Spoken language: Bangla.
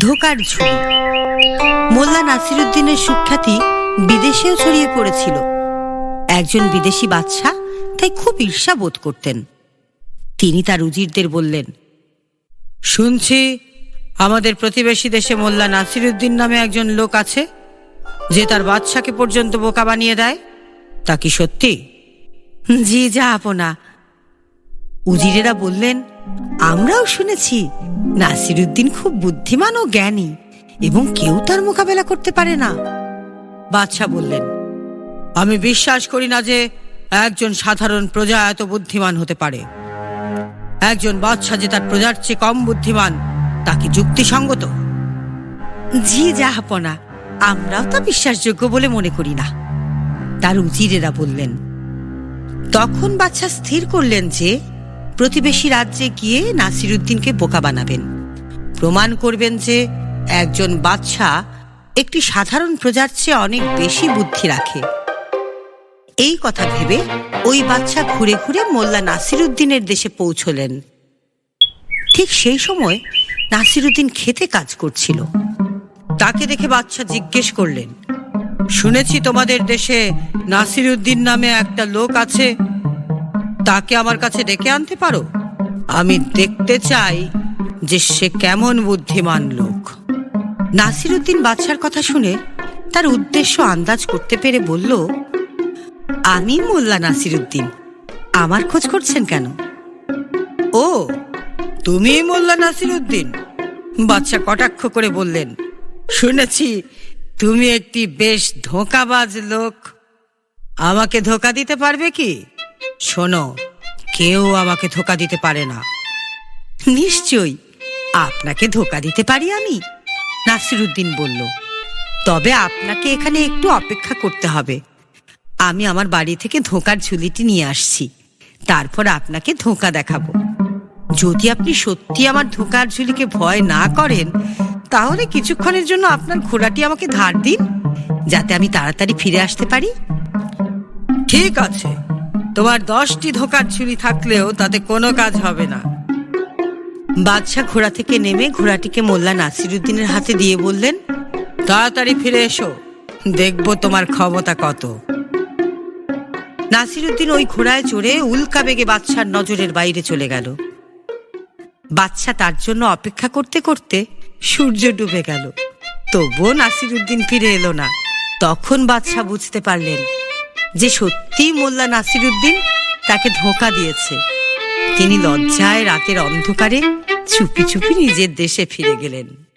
ধোকার ঝুলি মোল্লা নাসিরুদ্দিনের সুখ্যাতি বিদেশেও ছড়িয়ে পড়েছিল। একজন বিদেশি বাদশা তাই খুব ঈর্ষা বোধ করতেন। তিনি তার উজিরদের বললেন, শুনছি আমাদের প্রতিবেশী দেশে মোল্লা নাসিরুদ্দিন নামে একজন লোক আছে, যে তার বাদশাকে পর্যন্ত বোকা বানিয়ে দেয়। তা কি সত্যি? জি, যা আপনা। উজিরেরা বললেন আমরাও শুনেছি নাসিরুদ্দিন খুব বুদ্ধিমান ও জ্ঞানী এবং কেউ তার মোকাবেলা করতে পারে না। বাদশাহ বললেন, আমি বিশ্বাস করি না যে একজন সাধারণ প্রজা এত বুদ্ধিমান হতে পারে। একজন বাদশাহ যে তার প্রজার চেয়ে কম বুদ্ধিমান, তা কি যুক্তিসঙ্গত? জি জাহাপনা আমরাও তা বিশ্বাসযোগ্য বলে মনে করি না। তার উজিরেরা বললেন, তখন বাচ্চা স্থির করলেন যে প্রতিবেশী রাজ্যে গিয়ে নাসিরুদ্দিনকে বোকা বানাবেন। প্রমাণ করবেন যে একজন বাদশাহ একটি সাধারণ প্রজার চেয়ে অনেক বেশি বুদ্ধি রাখে। এই কথা ভেবে ওই বাচ্চা ঘুরে ঘুরে মোল্লা নাসিরুদ্দিনের দেশে পৌঁছলেন। ঠিক সেই সময় নাসিরুদ্দিন খেতে কাজ করছিল। তাকে দেখে বাচ্চা জিজ্ঞেস করলেন, শুনেছি তোমাদের দেশে নাসিরুদ্দিন নামে একটা লোক আছে তাকে আমার কাছে ডেকে আনতে পারো? আমি দেখতে চাই যে সে কেমন বুদ্ধিমান লোক। নাসিরুদ্দিন বাদশার কথা শুনে তার উদ্দেশ্য আন্দাজ করতে পেরে বলল, আমি মোল্লা নাসিরুদ্দিন। আমার খোঁজ করছেন কেন? ও, তুমি মোল্লা নাসিরুদ্দিন। বাচ্চা কটাক্ষ করে বললেন, শুনেছি তুমি একটি বেশ ধোঁকাবাজ লোক। আমাকে ধোকা দিতে পারবে কি? শোনো, কেউ আমাকে ধোকা দিতে পারে না। নিশ্চয়ই, আপনাকে ধোকা দিতে পারি আমি, নাসিরুদ্দিন বলল। তবে আপনাকে এখানে একটু অপেক্ষা করতে হবে। আমি আমার বাড়ি থেকে ধোকার ঝুলিটি নিয়ে আসছি, তারপর আপনাকে ধোকা দেখাবো। যদি আপনি সত্যি আমার ধোকার ঝুলিকে ভয় না করেন, তাহলে কিছুক্ষণের জন্য আপনার ঘোড়াটি আমাকে ধার দিন, যাতে আমি তাড়াতাড়ি ফিরে আসতে পারি। ঠিক আছে। তোমার দশটি ধোকার ছুরি থাকলেও তাতে কোনো কাজ হবে না। বাদশাহ ঘোড়া থেকে নেমে ঘোড়াটিকে মোল্লা নাসিরুদ্দিনের হাতে দিয়ে বললেন, তাড়াতাড়ি ফিরে এসো, দেখব তোমার ক্ষমতা কত। নাসিরুদ্দিন ওই ঘোড়ায় চড়ে উল্কা বেগে বাদশার নজরের বাইরে চলে গেল। বাচ্চা তার জন্য অপেক্ষা করতে করতে সূর্য ডুবে গেল। তবুও নাসিরুদ্দিন ফিরে এলো না। তখন বাদশাহ বুঝতে পারলেন যে সত্যিই মোল্লা নাসিরুদ্দিন তাকে ধোকা দিয়েছে। তিনি লজ্জায় রাতের অন্ধকারে চুপি চুপি নিজের দেশে ফিরে গেলেন।